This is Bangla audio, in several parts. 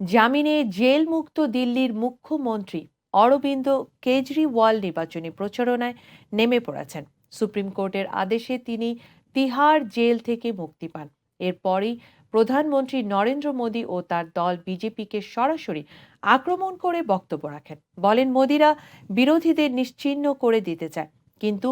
জামিনে জেলমুক্ত দিল্লির মুখ্যমন্ত্রী অরবিন্দ কেজরিওয়াল নির্বাচনী প্রচারণায় নেমে পড়েছেন। সুপ্রিম কোর্টের আদেশে তিনি তিহার জেল থেকে মুক্তি পান। এরপরই প্রধানমন্ত্রী নরেন্দ্র মোদী ও তার দল বিজেপিকে সরাসরি আক্রমণ করে বক্তব্য রাখেন। বলেন, মোদিরা বিরোধীদের নিশ্চিহ্ন করে দিতে চায়, কিন্তু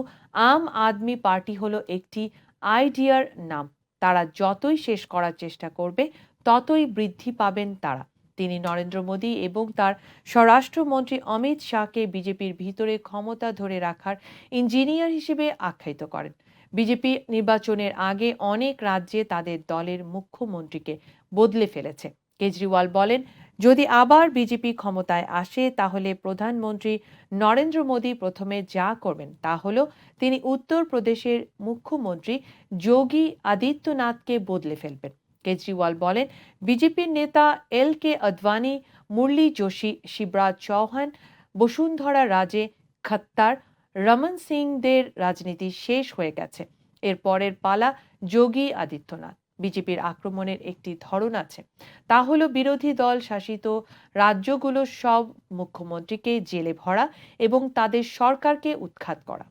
আম আদমি পার্টি হলো একটি আইডিয়ার নাম। তারা যতই শেষ করার চেষ্টা করবে, ততই বৃদ্ধি পাবেন তারা। তিনি নরেন্দ্র মোদী এবং তার স্বরাষ্ট্রমন্ত্রী অমিত শাহকে বিজেপির ভিতরে ক্ষমতা ধরে রাখার ইঞ্জিনিয়ার হিসেবে আখ্যায়িত করেন। বিজেপি নির্বাচনের আগে অনেক রাজ্যে তাদের দলের মুখ্যমন্ত্রীকে বদলে ফেলেছে। কেজরিওয়াল বলেন, যদি আবার বিজেপি ক্ষমতায় আসে, তাহলে প্রধানমন্ত্রী নরেন্দ্র মোদী প্রথমে যা করবেন তা হল তিনি উত্তরপ্রদেশের মুখ্যমন্ত্রী যোগী আদিত্যনাথকে বদলে ফেলবেন। কেজরিওয়াল বলেন, বিজেপির নেতা এল কে আদবানি মুরলী যোশী, শিবরাজ চৌহান, বসুন্ধরা রাজে খত্তার, রমন সিংদের রাজনীতি শেষ হয়ে গেছে। এর পরের পালা যোগী আদিত্যনাথ। বিজেপির আক্রমণের একটি ধরন আছে। তা হলো বিরোধী দল শাসিত রাজ্যগুলোর সব মুখ্যমন্ত্রীকে জেলে ভরা এবং তাদের সরকারকে উৎখাত করা।